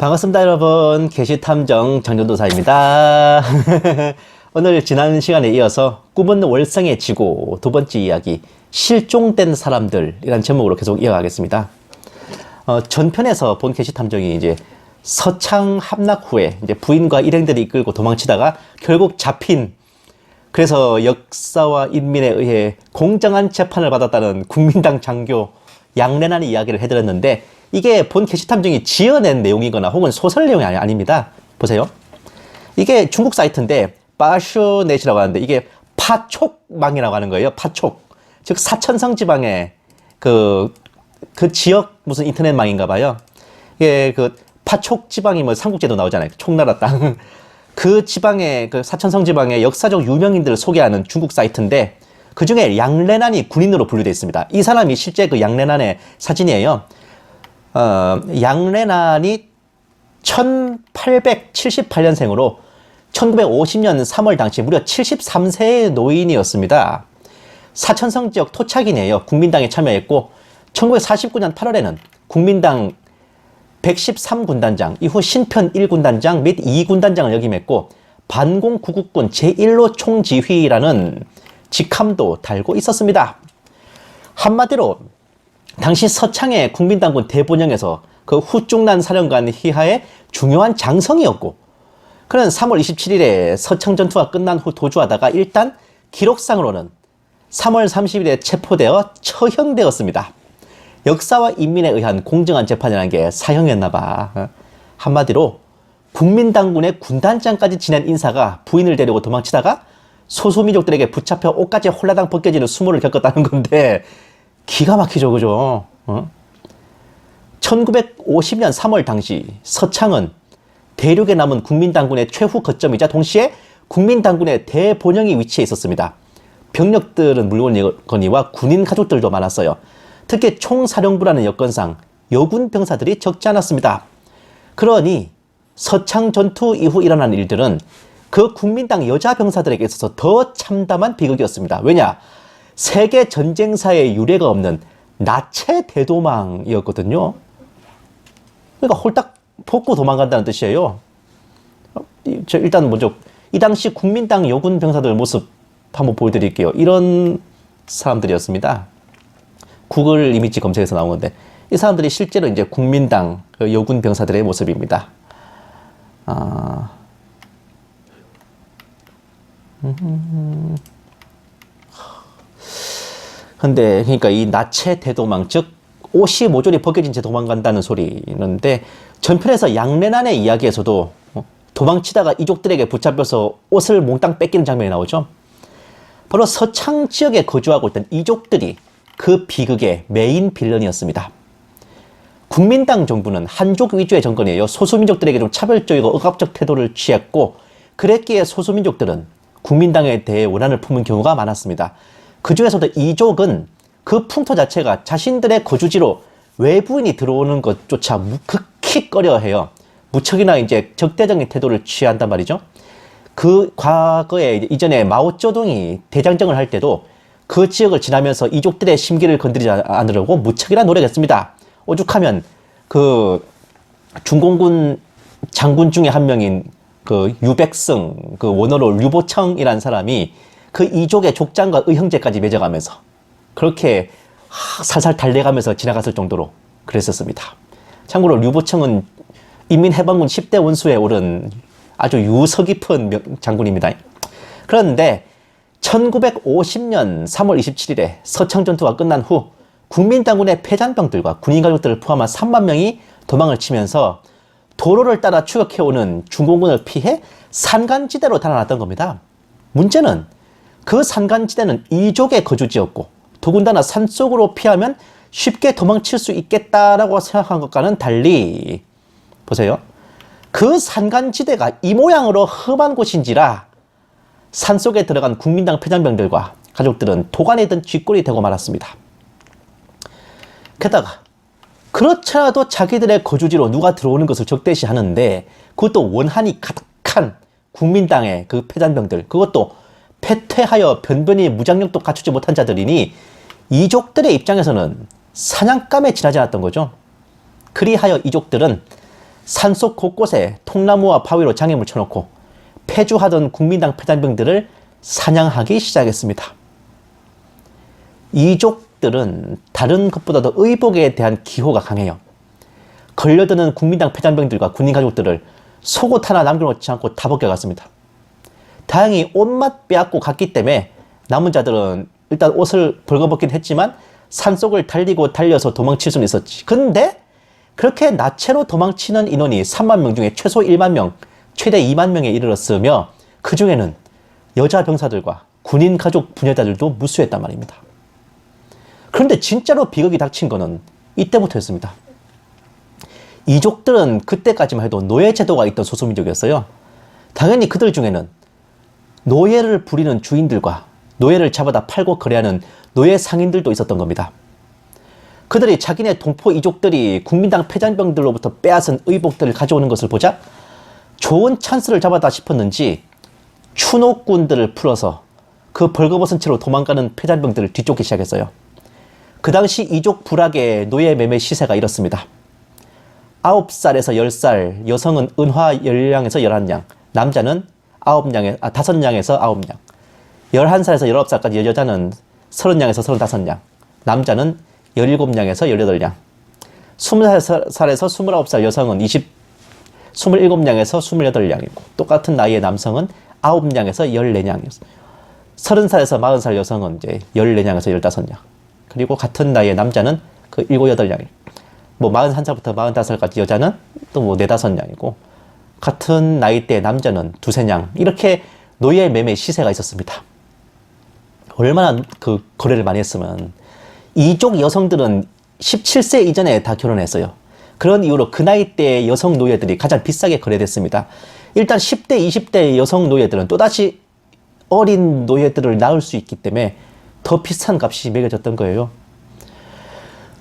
반갑습니다, 여러분. 게시탐정 정전도사입니다. 오늘 지난 시간에 이어서 꿈은 월성의 지고 두 번째 이야기 실종된 사람들이란 제목으로 계속 이어가겠습니다. 어, 전편에서 본 게시탐정이 이제 서창 함락 후에 이제 부인과 일행들이 이끌고 도망치다가 결국 잡힌 그래서 역사와 인민에 의해 공정한 재판을 받았다는 국민당 장교 양래난의 이야기를 해드렸는데 이게 본 게시탐정이 지어낸 내용이거나 혹은 소설 내용이 아니, 아닙니다. 보세요. 이게 중국 사이트인데 빠쇼넷이라고 하는데 이게 파촉망이라고 하는 거예요. 파촉. 즉 사천성 지방의 그, 그 지역 무슨 인터넷망인가 봐요. 이게 그 파촉 지방이 뭐 삼국지도 나오잖아요. 총나라 땅. 그 지방의 그 사천성 지방의 역사적 유명인들을 소개하는 중국 사이트인데 그 중에 양래난이 군인으로 분류되어 있습니다. 이 사람이 실제 그 양래난의 사진이에요. 어, 양래난이 1878년생으로 1950년 3월 당시 무려 73세의 노인이었습니다. 사천성 지역 토착인이에요. 국민당에 참여했고 1949년 8월에는 국민당 113군단장, 이후 신편 1군단장 및 2군단장을 역임했고 반공 구국군 제1로 총지휘라는 직함도 달고 있었습니다. 한마디로 당시 서창의 국민당군 대본영에서 그 후중난 사령관 희하의 중요한 장성이었고 그는 3월 27일에 서창 전투가 끝난 후 도주하다가 일단 기록상으로는 3월 30일에 체포되어 처형되었습니다. 역사와 인민에 의한 공정한 재판이라는 게 사형이었나 봐. 어? 한마디로 국민당군의 군단장까지 지낸 인사가 부인을 데리고 도망치다가 소수민족들에게 붙잡혀 옷까지 홀라당 벗겨지는 수모를 겪었다는 건데 기가 막히죠, 그죠? 어? 1950년 3월 당시 서창은 대륙에 남은 국민당군의 최후 거점이자 동시에 국민당군의 대본영이 위치해 있었습니다. 병력들은 물론이거니와 군인 가족들도 많았어요. 특히 총사령부라는 여건상 여군 병사들이 적지 않았습니다. 그러니 서창 전투 이후 일어난 일들은 그 국민당 여자 병사들에게 있어서 더 참담한 비극이었습니다. 왜냐? 세계 전쟁사에 유례가 없는 나체 대도망이었거든요. 그러니까 홀딱 벗고 도망간다는 뜻이에요. 저 일단 먼저 이 당시 국민당 여군 병사들 모습 한번 보여드릴게요. 이런 사람들이었습니다. 구글 이미지 검색에서 나온 건데 이 사람들이 실제로 이제 국민당 그 여군 병사들의 모습입니다. 아. 근데 그러니까 이 나체 대도망 즉 옷이 모조리 벗겨진 채 도망간다는 소리는데 전편에서 양래난의 이야기에서도 도망치다가 이족들에게 붙잡혀서 옷을 몽땅 뺏기는 장면이 나오죠. 바로 서창 지역에 거주하고 있던 이족들이 그 비극의 메인 빌런이었습니다. 국민당 정부는 한족 위주의 정권이에요. 소수민족들에게 좀 차별적이고 억압적 태도를 취했고 그랬기에 소수민족들은 국민당에 대해 원한을 품은 경우가 많았습니다. 그 중에서도 이족은 그 풍토 자체가 자신들의 거주지로 외부인이 들어오는 것조차 극히 꺼려해요. 무척이나 이제 적대적인 태도를 취한단 말이죠. 그 과거에 이전에 마오쩌둥이 대장정을 할 때도 그 지역을 지나면서 이족들의 심기를 건드리지 않으려고 무척이나 노력했습니다. 오죽하면 그 중공군 장군 중에 한 명인 그 유백승 그 원어로 류보청이라는 사람이 그 이족의 족장과 의형제까지 맺어가면서 그렇게 살살 달래가면서 지나갔을 정도로 그랬었습니다. 참고로 류보청은 인민해방군 10대 원수에 오른 아주 유서 깊은 장군입니다. 그런데 1950년 3월 27일에 서창 전투가 끝난 후 국민당군의 패잔병들과 군인 가족들을 포함한 3만 명이 도망을 치면서 도로를 따라 추격해오는 중공군을 피해 산간지대로 달아났던 겁니다. 문제는 그 산간지대는 이족의 거주지였고 더군다나 산속으로 피하면 쉽게 도망칠 수 있겠다라고 생각한 것과는 달리 보세요. 그 산간지대가 이 모양으로 험한 곳인지라 산속에 들어간 국민당 패장병들과 가족들은 도관에 든 쥐꼬리 되고 말았습니다. 게다가 그렇더라도 자기들의 거주지로 누가 들어오는 것을 적대시하는데 그것도 원한이 가득한 국민당의 그 패잔병들 그것도 패퇴하여 변변히 무장력도 갖추지 못한 자들이니 이족들의 입장에서는 사냥감에 지나지 않았던 거죠. 그리하여 이족들은 산속 곳곳에 통나무와 바위로 장애물 쳐놓고 폐주하던 국민당 폐단병들을 사냥하기 시작했습니다. 이족들은 다른 것보다도 의복에 대한 기호가 강해요. 걸려드는 국민당 폐단병들과 군인 가족들을 속옷 하나 남겨놓지 않고 다 벗겨갔습니다. 다행히 옷만 빼앗고 갔기 때문에 남은 자들은 일단 옷을 벌거벗긴 했지만 산속을 달리고 달려서 도망칠 수는 있었지. 근데 그렇게 나체로 도망치는 인원이 3만 명 중에 최소 1만 명, 최대 2만 명에 이르렀으며 그 중에는 여자 병사들과 군인 가족 부녀자들도 무수했단 말입니다. 그런데 진짜로 비극이 닥친 거는 이때부터였습니다. 이족들은 그때까지만 해도 노예 제도가 있던 소수민족이었어요. 당연히 그들 중에는 노예를 부리는 주인들과 노예를 잡아다 팔고 거래하는 노예 상인들도 있었던 겁니다. 그들이 자기네 동포 이족들이 국민당 패잔병들로부터 빼앗은 의복들을 가져오는 것을 보자 좋은 찬스를 잡았다 싶었는지 추노꾼들을 풀어서 그 벌거벗은 채로 도망가는 패잔병들을 뒤쫓기 시작했어요. 그 당시 이족 불악의 노예 매매 시세가 이렇습니다. 9살에서 10살 여성은 은화 10냥에서 11냥, 남자는 9냥에, 아, 5냥에서 9냥. 11살에서 19살까지 여자는 30냥에서 35냥, 남자는 17냥에서 18냥. 20살에서 29살 여성은 20, 27냥에서 28냥이고, 똑같은 나이의 남성은 9냥에서 14냥이었어요. 30살에서 40살 여성은 이제 14냥에서 15냥. 그리고 같은 나이의 남자는 그 7, 8냥이에요. 뭐 41살부터 45살까지 여자는 또뭐 4, 5냥이고 같은 나이대 남자는 두세 냥 이렇게 노예 매매 시세가 있었습니다. 얼마나 그 거래를 많이 했으면 이쪽 여성들은 17세 이전에 다 결혼했어요. 그런 이유로 그 나이대 여성 노예들이 가장 비싸게 거래됐습니다. 일단 10대, 20대 여성 노예들은 또다시 어린 노예들을 낳을 수 있기 때문에 더 비싼 값이 매겨졌던 거예요.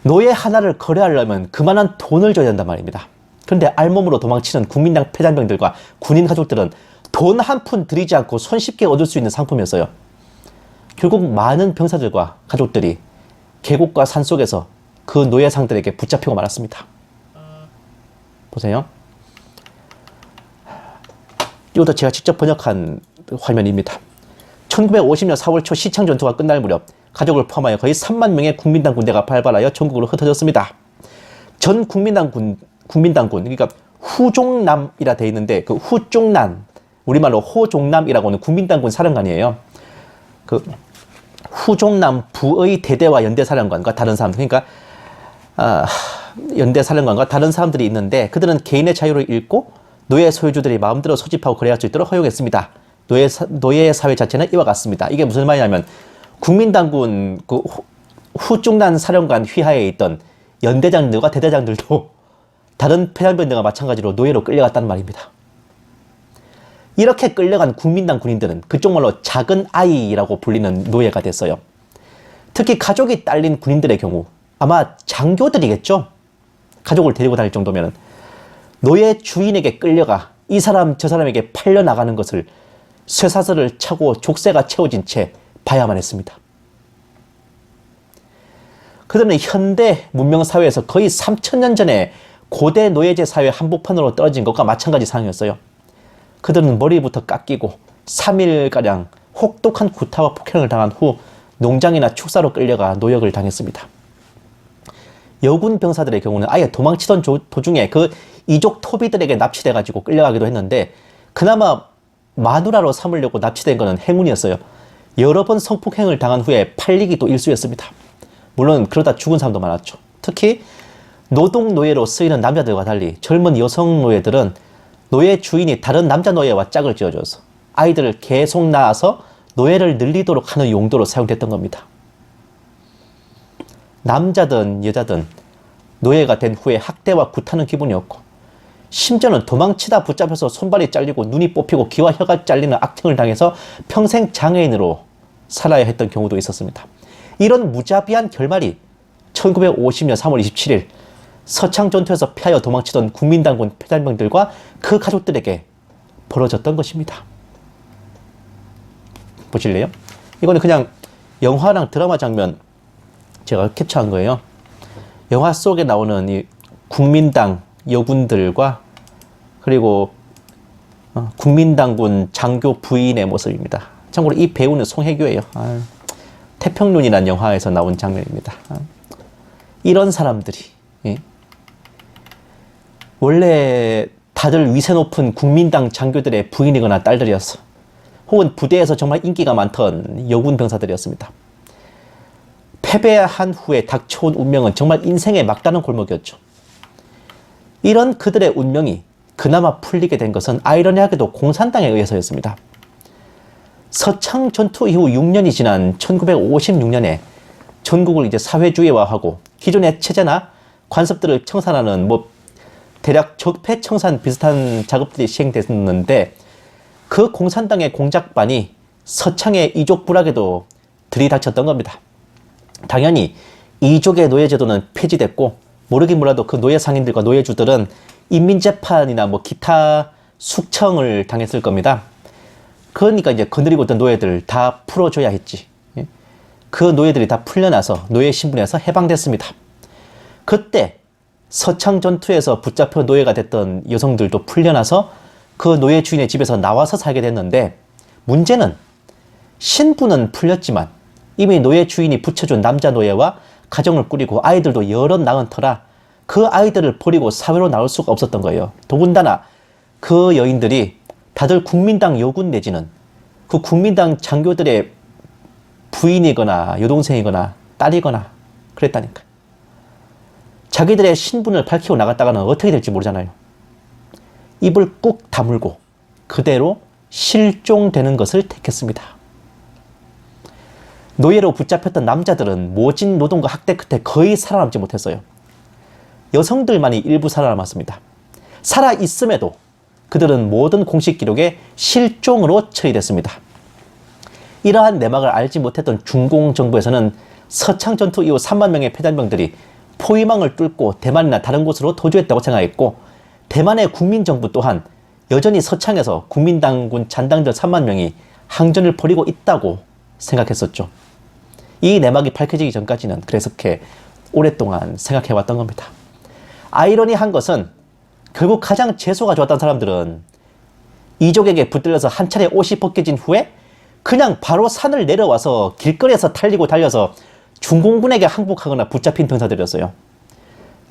노예 하나를 거래하려면 그만한 돈을 줘야 된단 말입니다. 그런데 알몸으로 도망치는 국민당 폐잔병들과 군인 가족들은 돈 한 푼 들이지 않고 손쉽게 얻을 수 있는 상품이었어요. 결국 많은 병사들과 가족들이 계곡과 산 속에서 그 노예상들에게 붙잡히고 말았습니다. 보세요. 이것도 제가 직접 번역한 화면입니다. 1950년 4월 초 시창 전투가 끝날 무렵 가족을 포함하여 거의 3만 명의 국민당 군대가 발발하여 전국으로 흩어졌습니다. 전 국민당 군, 국민당 군, 그러니까 후종남이라 돼 있는데 그 후종남, 우리말로 호종남이라고 하는 국민당 군 사령관이에요. 그 후종남 부의 대대와 연대 사령관과 다른 사람들, 그러니까 아, 연대 사령관과 다른 사람들이 있는데 그들은 개인의 자유를 잃고 노예 소유주들이 마음대로 소집하고 거래할 수 있도록 허용했습니다. 노예, 사, 노예 사회 자체는 이와 같습니다. 이게 무슨 말이냐면 국민당군 그 후, 후중난 사령관 휘하에 있던 연대장들과 대대장들도 다른 패잔병들과 마찬가지로 노예로 끌려갔다는 말입니다. 이렇게 끌려간 국민당 군인들은 그쪽 말로 작은 아이라고 불리는 노예가 됐어요. 특히 가족이 딸린 군인들의 경우 아마 장교들이겠죠. 가족을 데리고 다닐 정도면 노예 주인에게 끌려가 이 사람 저 사람에게 팔려 나가는 것을 쇠사슬을 차고 족쇄가 채워진 채 봐야만 했습니다. 그들은 현대 문명 사회에서 거의 3천년 전에 고대 노예제 사회 한복판으로 떨어진 것과 마찬가지 상황이었어요. 그들은 머리부터 깎이고 3일가량 혹독한 구타와 폭행을 당한 후 농장이나 축사로 끌려가 노역을 당했습니다. 여군 병사들의 경우는 아예 도망치던 도중에 그 이족 토비들에게 납치돼가지고 끌려가기도 했는데 그나마 마누라로 삼으려고 납치된 것은 행운이었어요. 여러 번 성폭행을 당한 후에 팔리기도 일쑤였습니다. 물론 그러다 죽은 사람도 많았죠. 특히 노동 노예로 쓰이는 남자들과 달리 젊은 여성 노예들은 노예 주인이 다른 남자 노예와 짝을 지어줘서 아이들을 계속 낳아서 노예를 늘리도록 하는 용도로 사용됐던 겁니다. 남자든 여자든 노예가 된 후에 학대와 구타는 기분이었고 심지어는 도망치다 붙잡혀서 손발이 잘리고 눈이 뽑히고 귀와 혀가 잘리는 악행을 당해서 평생 장애인으로 살아야 했던 경우도 있었습니다. 이런 무자비한 결말이 1950년 3월 27일 서창 전투에서 피하여 도망치던 국민당군 폐단병들과 그 가족들에게 벌어졌던 것입니다. 보실래요? 이거는 그냥 영화랑 드라마 장면 제가 캡처한 거예요. 영화 속에 나오는 이 국민당 여군들과 그리고 어, 국민당군 장교 부인의 모습입니다. 참고로 이 배우는 송혜교예요. 아유, 태평룬이라는 영화에서 나온 장면입니다. 아, 이런 사람들이 예. 원래 다들 위세 높은 국민당 장교들의 부인이거나 딸들이었어. 혹은 부대에서 정말 인기가 많던 여군 병사들이었습니다. 패배한 후에 닥쳐온 운명은 정말 인생의 막다른 골목이었죠. 이런 그들의 운명이 그나마 풀리게 된 것은 아이러니하게도 공산당에 의해서였습니다. 서창 전투 이후 6년이 지난 1956년에 전국을 이제 사회주의화하고 기존의 체제나 관습들을 청산하는 뭐 대략 적폐 청산 비슷한 작업들이 시행됐는데 그 공산당의 공작반이 서창의 이족 불악에도 들이닥쳤던 겁니다. 당연히 이족의 노예제도는 폐지됐고 모르긴 몰라도 그 노예 상인들과 노예주들은 인민재판이나 뭐 기타 숙청을 당했을 겁니다. 그러니까 이제 거느리고 있던 노예들 다 풀어줘야 했지. 예? 그 노예들이 다 풀려나서 노예 신분에서 해방됐습니다. 그때 서창 전투에서 붙잡혀 노예가 됐던 여성들도 풀려나서 그 노예 주인의 집에서 나와서 살게 됐는데 문제는 신부는 풀렸지만 이미 노예 주인이 붙여준 남자 노예와 가정을 꾸리고 아이들도 여러 낳은 터라 그 아이들을 버리고 사회로 나올 수가 없었던 거예요. 더군다나 그 여인들이 다들 국민당 여군 내지는 그 국민당 장교들의 부인이거나 여동생이거나 딸이거나 그랬다니까. 자기들의 신분을 밝히고 나갔다가는 어떻게 될지 모르잖아요. 입을 꾹 다물고 그대로 실종되는 것을 택했습니다. 노예로 붙잡혔던 남자들은 모진 노동과 학대 끝에 거의 살아남지 못했어요. 여성들만이 일부 살아남았습니다. 살아 있음에도 그들은 모든 공식 기록에 실종으로 처리됐습니다. 이러한 내막을 알지 못했던 중공 정부에서는 서창 전투 이후 3만 명의 폐단병들이 포위망을 뚫고 대만이나 다른 곳으로 도주했다고 생각했고 대만의 국민정부 또한 여전히 서창에서 국민당군 잔당들 3만 명이 항전을 벌이고 있다고 생각했었죠. 이 내막이 밝혀지기 전까지는 그래서 이렇게 오랫동안 생각해왔던 겁니다. 아이러니한 것은 결국 가장 재수가 좋았던 사람들은 이족에게 붙들려서 한 차례 옷이 벗겨진 후에 그냥 바로 산을 내려와서 길거리에서 탈리고 달려서 중공군에게 항복하거나 붙잡힌 병사들이었어요.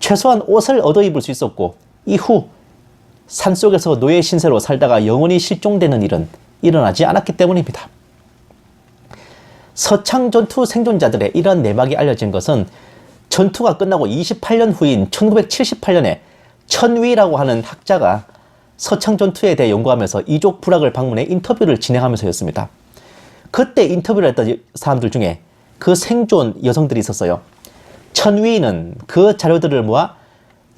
최소한 옷을 얻어 입을 수 있었고 이후 산속에서 노예 신세로 살다가 영원히 실종되는 일은 일어나지 않았기 때문입니다. 서창 전투 생존자들의 이런 내막이 알려진 것은 전투가 끝나고 28년 후인 1978년에 천위라고 하는 학자가 서창 전투에 대해 연구하면서 이족 불악을 방문해 인터뷰를 진행하면서였습니다. 그때 인터뷰를 했던 사람들 중에 그 생존 여성들이 있었어요. 천위는 그 자료들을 모아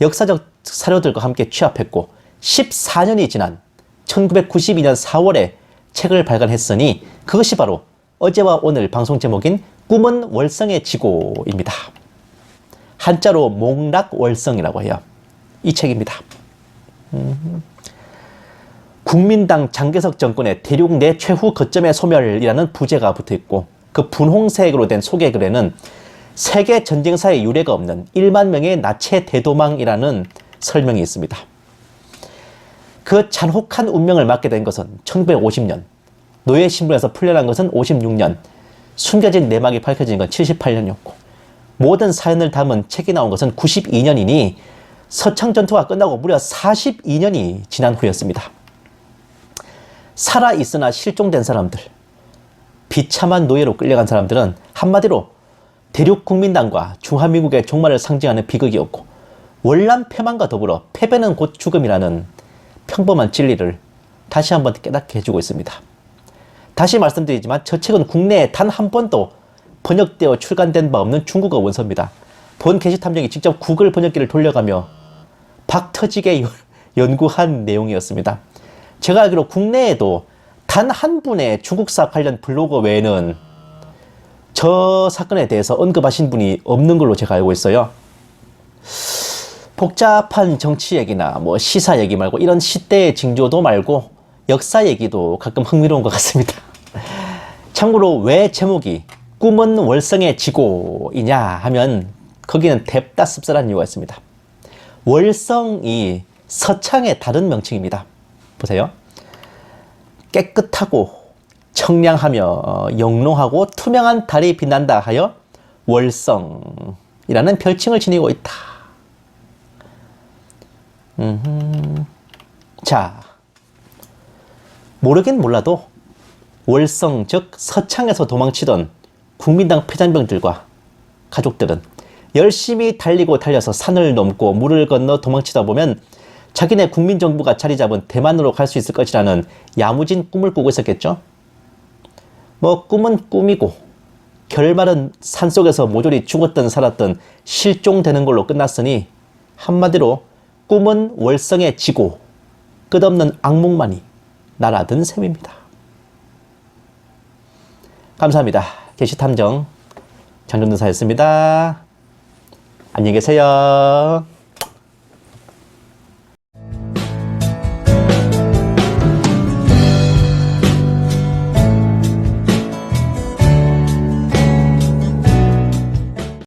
역사적 사료들과 함께 취합했고 14년이 지난 1992년 4월에 책을 발간했으니 그것이 바로 어제와 오늘 방송 제목인 꿈은 월성의 지고입니다. 한자로 몽락월성이라고 해요. 이 책입니다. 음. 국민당 장개석 정권의 대륙 내 최후 거점의 소멸이라는 부제가 붙어 있고 그 분홍색으로 된 소개글에는 세계 전쟁사에 유례가 없는 1만 명의 나체 대도망이라는 설명이 있습니다. 그 잔혹한 운명을 맞게 된 것은 1950년, 노예 신분에서 풀려난 것은 56년, 숨겨진 내막이 밝혀진 건 78년이었고, 모든 사연을 담은 책이 나온 것은 92년이니 서창 전투가 끝나고 무려 42년이 지난 후였습니다. 살아 있으나 실종된 사람들, 비참한 노예로 끌려간 사람들은 한마디로 대륙 국민당과 중화민국의 종말을 상징하는 비극이었고 월남 패망과 더불어 패배는 곧 죽음이라는 평범한 진리를 다시 한번 깨닫게 해주고 있습니다. 다시 말씀드리지만 저 책은 국내에 단 한 번도 번역되어 출간된 바 없는 중국어 원서입니다. 본 게시탐정이 직접 구글 번역기를 돌려가며 박 터지게 연구한 내용이었습니다. 제가 알기로 국내에도 단 한 분의 중국사 관련 블로거 외에는 저 사건에 대해서 언급하신 분이 없는 걸로 제가 알고 있어요. 복잡한 정치 얘기나 뭐 시사 얘기 말고 이런 시대의 징조도 말고 역사 얘기도 가끔 흥미로운 것 같습니다. 참고로 왜 제목이 꿈은 월성의 지고이냐 하면 거기는 뎁다 씁쓸한 이유가 있습니다. 월성이 서창의 다른 명칭입니다. 보세요. 깨끗하고 청량하며 어, 영롱하고 투명한 달이 빛난다 하여 월성이라는 별칭을 지니고 있다. 음흠. 자, 모르긴 몰라도 월성 즉 서창에서 도망치던 국민당 패잔병들과 가족들은 열심히 달리고 달려서 산을 넘고 물을 건너 도망치다 보면 자기네 국민정부가 자리 잡은 대만으로 갈 수 있을 것이라는 야무진 꿈을 꾸고 있었겠죠. 뭐 꿈은 꿈이고 결말은 산속에서 모조리 죽었든 살았든 실종되는 걸로 끝났으니 한마디로 꿈은 월성에 지고 끝없는 악몽만이 날아든 셈입니다. 감사합니다. 게시탐정 장정도사였습니다. 안녕히 계세요.